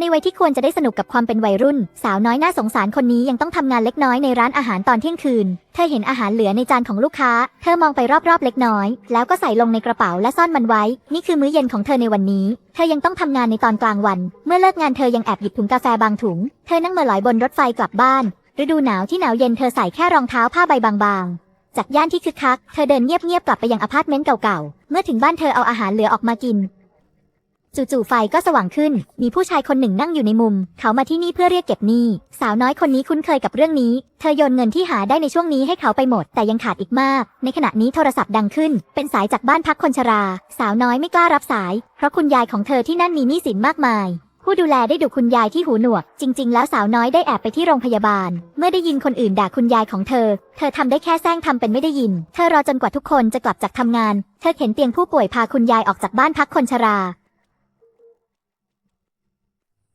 ในวัยที่ควรจะได้สนุกกับความเป็นวัยรุ่น สาวน้อยน่าสงสารคนนี้ยังต้องทำงานเล็กน้อยในร้านอาหารตอนเที่ยงคืน เธอเห็นอาหารเหลือในจานของลูกค้า เธอมองไปรอบๆเล็กน้อย แล้วก็ใส่ลงในกระเป๋าและซ่อนมันไว้ นี่คือมื้อเย็นของเธอในวันนี้ เธอยังต้องทำงานในตอนกลางวัน เมื่อเลิกงานเธอยังแอบหยิบถุงกาแฟบางถุง เธอนั่งเมาลอยบนรถไฟกลับบ้าน ฤดูหนาวที่หนาวเย็นเธอใส่แค่รองเท้าผ้าใบบางๆ จากย่านที่คึกคัก เธอเดินเงียบๆกลับไปยังอพาร์ตเมนต์เก่าๆ เมื่อถึงบ้านเธอเอาอาหารเหลือออกมากิน จู่ๆไฟก็สว่างขึ้น มีผู้ชายคนหนึ่งนั่งอยู่ในมุม เขามาที่นี่เพื่อเรียกเก็บหนี้ สาวน้อยคนนี้คุ้นเคยกับเรื่องนี้ เธอโยนเงินที่หาได้ในช่วงนี้ให้เขาไปหมด แต่ยังขาดอีกมาก ในขณะนี้โทรศัพท์ดังขึ้น เป็นสายจากบ้านพักคนชรา สาวน้อยไม่กล้ารับสาย เพราะคุณยายของเธอที่นั่นมีหนี้สินมากมาย ผู้ดูแลได้ดุคุณยายที่หูหนวก จริง ๆ แล้วสาวน้อยได้แอบไปที่โรงพยาบาล เมื่อได้ยินคนอื่นด่าคุณยายของเธอ เธอทำได้แค่แซงทำเป็นไม่ได้ยิน เธอรอจนกว่าทุกคนจะกลับจากทำงาน เธอเข็นเตียงผู้ป่วยพาคุณยายออกจากบ้านพักคนชรา